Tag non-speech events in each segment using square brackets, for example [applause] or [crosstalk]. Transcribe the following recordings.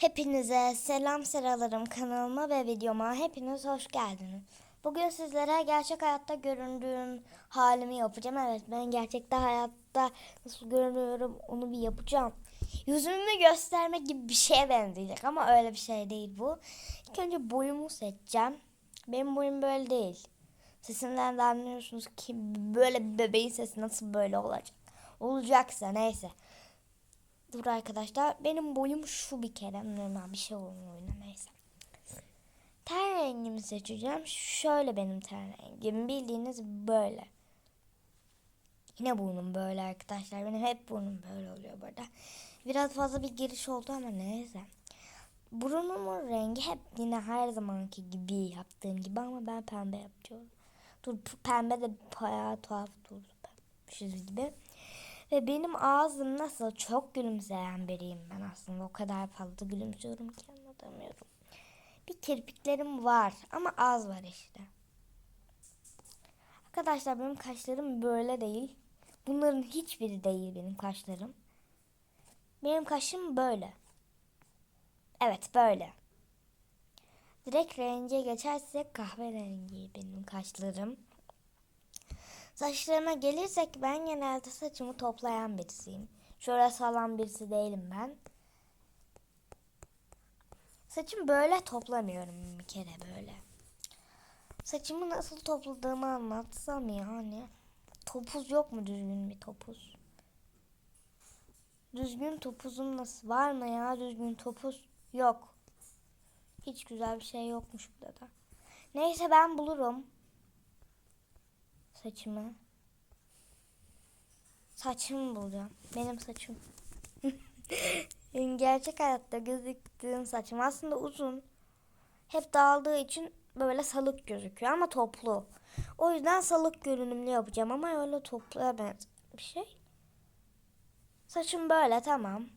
Hepinize selam seralarım kanalıma ve videoma hepiniz hoş geldiniz. Bugün sizlere gerçek hayatta göründüğüm halimi yapacağım. Evet ben gerçekte hayatta nasıl görünüyorum onu bir yapacağım. Yüzümü göstermek gibi bir şeye benzeyecek ama öyle bir şey değil bu. İlk önce boyumu seçeceğim. Benim boyum böyle değil. Sesimden de anlıyorsunuz ki böyle bir bebeğin sesi nasıl böyle olacak. Olacaksa neyse. Dur arkadaşlar. Benim boyum şu bir kere. Normal bir şey olmuyor neyse. Ten rengimi seçeceğim. Şöyle benim ten rengim. Bildiğiniz böyle. Yine burnum böyle arkadaşlar. Benim hep burnum böyle oluyor burada. Biraz fazla bir giriş oldu ama neyse. Burnumun rengi hep yine her zamanki gibi yaptığım gibi ama ben pembe yapıyorum. Dur pembe de bayağı tuhaf durdu. Pembe gibi. Ve benim ağzım nasıl çok gülümseyen biriyim ben aslında. O kadar fazla gülümsüyorum ki anlatamıyorum. Bir kirpiklerim var ama az var işte. Arkadaşlar benim kaşlarım böyle değil. Bunların hiçbiri değil benim kaşlarım. Benim kaşım böyle. Evet böyle. Direkt renge geçersek kahverengi benim kaşlarım. Saçlarıma gelirsek ben genelde saçımı toplayan birisiyim. Şöyle salan birisi değilim ben. Saçımı böyle toplamıyorum bir kere böyle. Saçımı nasıl topladığımı anlatsam yani. Topuz yok mu düzgün bir topuz? Düzgün topuzum nasıl? Var mı ya düzgün topuz? Yok. Hiç güzel bir şey yokmuş burada da. Neyse ben bulurum saçımı. Saçımı bulacağım. Benim saçım. [laughs] Gerçek hayatta gözüktüğüm saçım aslında uzun. Hep dağıldığı için böyle salık gözüküyor ama toplu. O yüzden salık görünümlü yapacağım ama öyle topluya benzer bir şey. Saçım böyle tamam.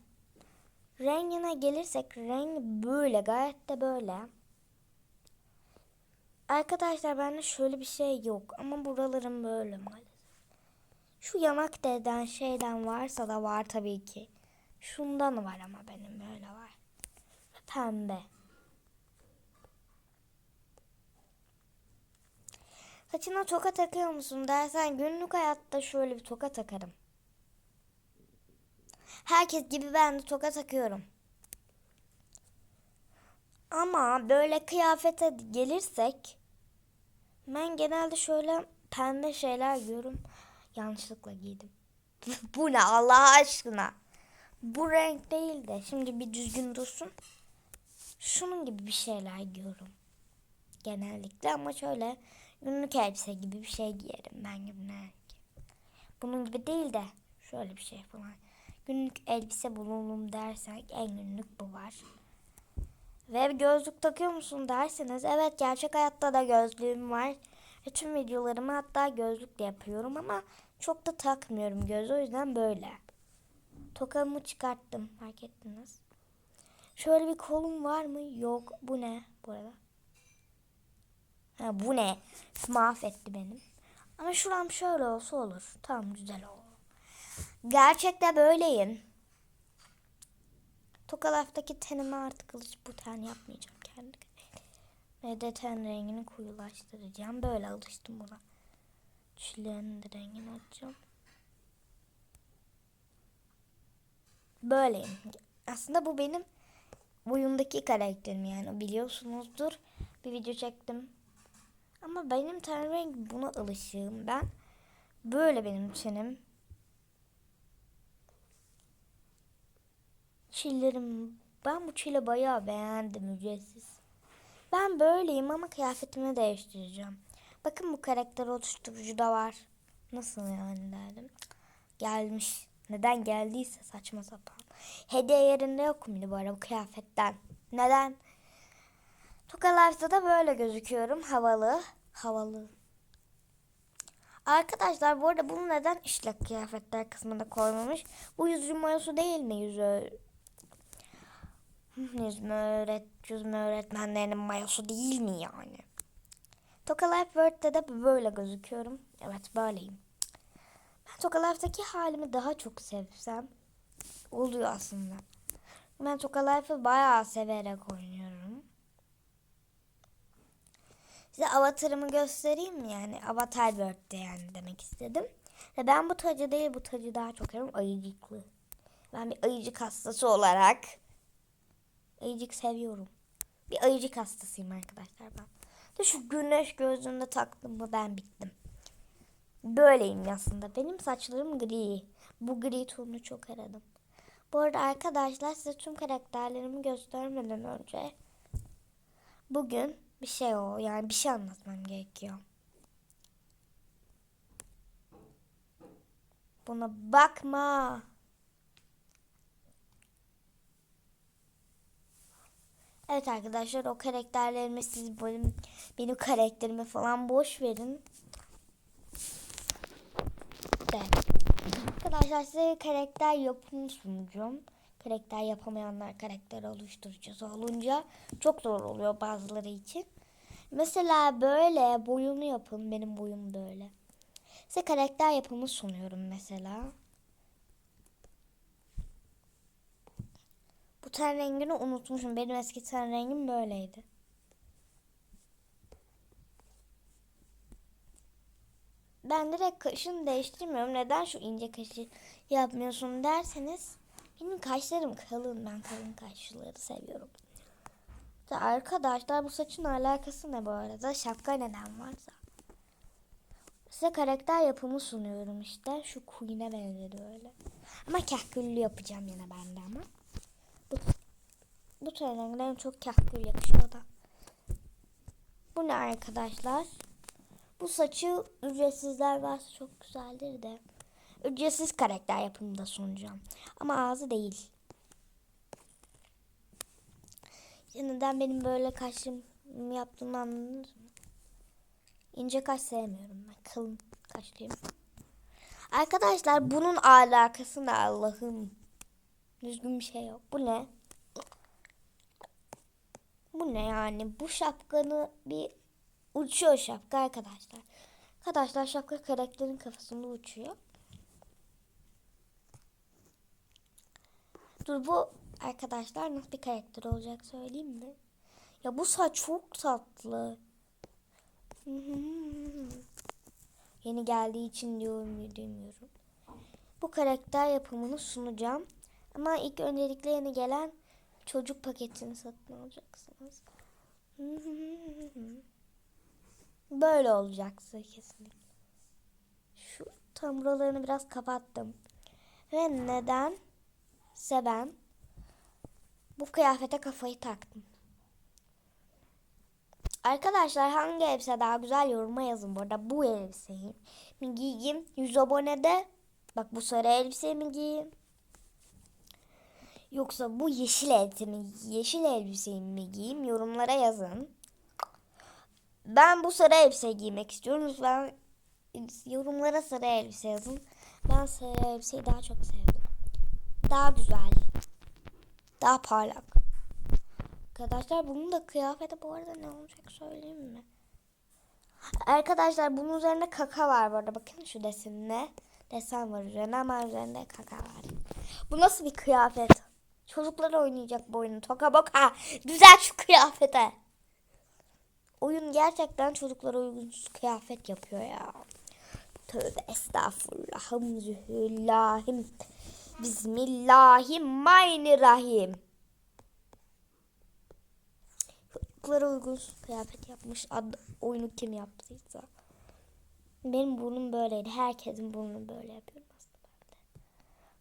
Rengine gelirsek rengi böyle gayet de böyle. Arkadaşlar bende şöyle bir şey yok ama buralarım böyle maalesef. Şu yanak deden şeyden varsa da var tabii ki. Şundan var ama benim böyle var. Pembe. Saçına toka takıyor musun dersen günlük hayatta şöyle bir toka takarım. Herkes gibi ben de toka takıyorum. Ama böyle kıyafete gelirsek ben genelde şöyle pembe şeyler giyiyorum. Yanlışlıkla giydim. [laughs] Bu ne Allah aşkına? Bu renk değil de şimdi bir düzgün dursun. Şunun gibi bir şeyler giyiyorum. Genellikle ama şöyle günlük elbise gibi bir şey giyerim ben ne Bunun gibi değil de şöyle bir şey falan. Günlük elbise bulunum dersek en günlük bu var. Ve gözlük takıyor musun derseniz evet gerçek hayatta da gözlüğüm var. Ve tüm videolarımı hatta gözlükle yapıyorum ama çok da takmıyorum göz o yüzden böyle. Tokamı çıkarttım fark ettiniz. Şöyle bir kolum var mı? Yok. Bu ne bu arada? Ha, bu ne? Mahvetti benim. Ama şuram şöyle olsa olur. Tamam güzel olur. Gerçekte böyleyim. Tokalaftaki tenime artık kılıç bu ten yapmayacağım kendi. Ve de ten rengini koyulaştıracağım. Böyle alıştım buna. Çileğinin de rengini açacağım. Böyleyim. Aslında bu benim oyundaki karakterim yani biliyorsunuzdur. Bir video çektim. Ama benim ten rengi buna alışığım ben. Böyle benim tenim. Çillerim. Ben bu çile bayağı beğendim ücretsiz. Ben böyleyim ama kıyafetimi değiştireceğim. Bakın bu karakter oluşturucu da var. Nasıl yani derdim. Gelmiş. Neden geldiyse saçma sapan. Hediye yerinde yok muydu bu araba kıyafetten? Neden? Tokalarsa da böyle gözüküyorum. Havalı. Havalı. Arkadaşlar bu arada bunu neden işlek kıyafetler kısmında koymamış? Bu yüzü mayosu değil mi yüzü? Yüzme öğret, yüzme öğretmenlerinin mayosu değil mi yani? Toka Life World'de de böyle gözüküyorum. Evet böyleyim. Ben Toka Life'daki halimi daha çok sevsem oluyor aslında. Ben Toka Life'ı bayağı severek oynuyorum. Size avatarımı göstereyim mi? Yani Avatar World'de yani demek istedim. Ve ben bu tacı değil bu tacı daha çok seviyorum. Ayıcıklı. Ben bir ayıcık hastası olarak ayıcık seviyorum. Bir ayıcık hastasıyım arkadaşlar ben. De şu güneş gözlüğünde taktım mı ben bittim. Böyleyim aslında. Benim saçlarım gri. Bu gri tonunu çok aradım. Bu arada arkadaşlar size tüm karakterlerimi göstermeden önce bugün bir şey o yani bir şey anlatmam gerekiyor. Buna bakma. Evet arkadaşlar o karakterlerimi siz benim, benim karakterimi falan boş verin. De. Arkadaşlar size karakter yapımı sunacağım. Karakter yapamayanlar karakter oluşturucusu olunca çok zor oluyor bazıları için. Mesela böyle boyunu yapın. Benim boyum böyle. Size karakter yapımı sunuyorum mesela. Ten rengini unutmuşum. Benim eski ten rengim böyleydi. Ben direkt kaşını değiştirmiyorum. Neden şu ince kaşı yapmıyorsun derseniz benim kaşlarım kalın. Ben kalın kaşları seviyorum. Da arkadaşlar bu saçın alakası ne bu arada? Şapka neden varsa. Size karakter yapımı sunuyorum işte. Şu Queen'e benzedi öyle. Ama kahküllü yapacağım yine bende ama. Bu, tür çok kahkül yakışıyor da. Bu ne arkadaşlar? Bu saçı ücretsizler varsa çok güzeldir de. Ücretsiz karakter yapımında sunacağım. Ama ağzı değil. Neden benim böyle kaşım yaptığımı anladınız mı? İnce kaş sevmiyorum ben. Kalın kaşlıyım. Arkadaşlar bunun alakası ne Allah'ım? Düzgün bir şey yok. Bu ne? Bu ne yani? Bu şapkanı bir uçuyor şapka arkadaşlar. Arkadaşlar şapka karakterin kafasında uçuyor. Dur bu arkadaşlar nasıl bir karakter olacak söyleyeyim mi? Ya bu saç çok tatlı. [laughs] Yeni geldiği için diyorum bilmiyorum. Bu karakter yapımını sunacağım. Ama ilk öncelikle yeni gelen çocuk paketini satın alacaksınız. [laughs] Böyle olacaksın kesinlikle. Şu tam buralarını biraz kapattım. Ve neden ben bu kıyafete kafayı taktım. Arkadaşlar hangi elbise daha güzel yoruma yazın bu arada. Bu elbiseyi mi giyeyim? 100 abonede bak bu sarı elbiseyi mi giyeyim? Yoksa bu yeşil elbise mi, yeşil elbiseyi mi giyeyim? Yorumlara yazın. Ben bu sarı elbise giymek istiyorum. Lütfen yorumlara sarı elbise yazın. Ben sarı elbiseyi daha çok sevdim. Daha güzel. Daha parlak. Arkadaşlar bunun da kıyafeti bu arada ne olacak söyleyeyim mi? Arkadaşlar bunun üzerinde kaka var bu arada. Bakın şu desenine. Desen var üzerinde ama üzerinde kaka var. Bu nasıl bir kıyafet? Çocuklar oynayacak bu oyunu. Toka boka. Düzel şu kıyafete. Oyun gerçekten çocuklara uygunsuz kıyafet yapıyor ya. Tövbe estağfurullahım zühüllahim. Bismillahirrahmanirrahim. Çocuklara uygunsuz kıyafet yapmış. Ad, oyunu kim yaptıysa. Benim burnum böyleydi. Herkesin burnu böyle de.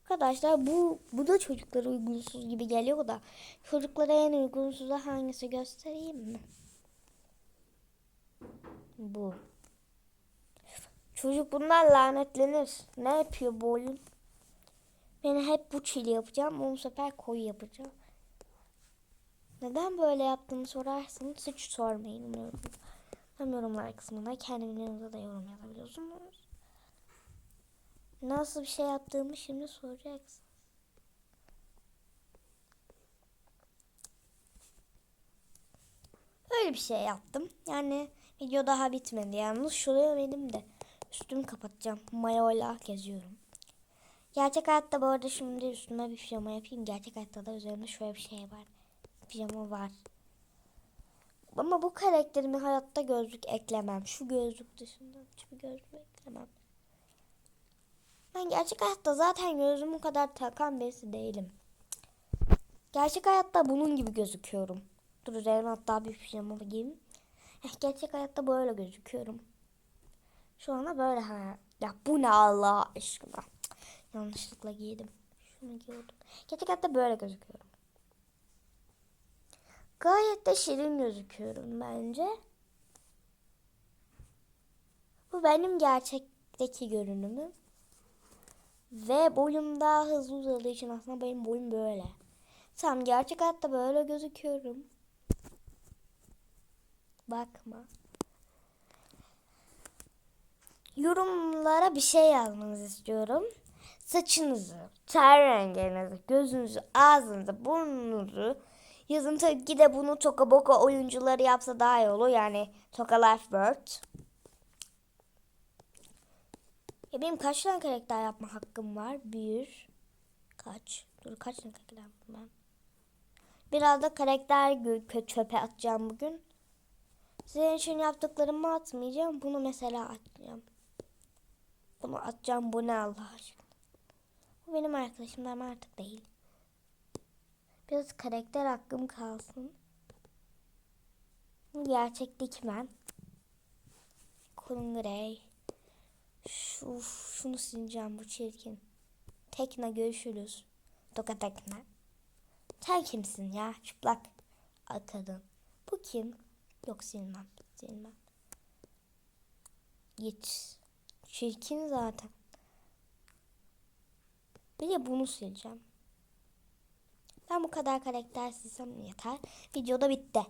Arkadaşlar bu bu da çocuklara uygunsuz gibi geliyor da çocuklara en uygunsuzu hangisi göstereyim mi? Bu. Çocuk bunlar lanetlenir. Ne yapıyor bu oyun? Ben hep bu çili yapacağım. Bu sefer koyu yapacağım. Neden böyle yaptığını sorarsanız hiç sormayın. Yorum. Hem yorumlar kısmında kendinize de yorum yazabiliyorsunuz. Nasıl bir şey yaptığımı şimdi soracaksınız. Öyle bir şey yaptım. Yani video daha bitmedi. Yalnız şuraya benim de üstümü kapatacağım. Mayoyla geziyorum. Gerçek hayatta bu arada şimdi üstüme bir pijama yapayım. Gerçek hayatta da üzerinde şöyle bir şey var. Pijama var. Ama bu karakterime hayatta gözlük eklemem. Şu gözlük dışında hiçbir gözlük eklemem. Ben gerçek hayatta zaten gözümü kadar takan birisi değilim. Gerçek hayatta bunun gibi gözüküyorum. Dur üzerine hatta bir pijama giyeyim. Eh, Gerçek hayatta böyle gözüküyorum. Şu anda böyle ha. Ya bu ne Allah aşkına. Yanlışlıkla giydim. Şunu giyiyordum. Gerçek hayatta böyle gözüküyorum. Gayet de şirin gözüküyorum bence. Bu benim gerçekteki görünümüm. Ve boyum daha hızlı uzadığı için aslında benim boyum böyle. Tamam gerçek hayatta böyle gözüküyorum. Bakma. Yorumlara bir şey yazmanızı istiyorum. Saçınızı, ten renginizi, gözünüzü, ağzınızı, burnunuzu yazın tabii ki de bunu Toka Boka oyuncuları yapsa daha iyi olur. Yani Toka Lifebird. Ya benim kaç tane karakter yapma hakkım var? Bir. Kaç? Dur kaç tane karakter yaptım ben? Biraz da karakter çöpe atacağım bugün. Sizin için yaptıklarımı atmayacağım. Bunu mesela atacağım. Bunu atacağım. Bu ne Allah aşkına. Bu benim arkadaşım artık değil. Biraz karakter hakkım kalsın. Bu gerçekteki ben. Gray. Şu, şunu sileceğim bu çirkin. Tekne görüşürüz. Toka tekne. Sen kimsin ya çıplak kadın. Bu kim? Yok silmem. Silmem. Git. Çirkin zaten. Bir de bunu sileceğim. Ben bu kadar karakter silsem yeter. Video da bitti.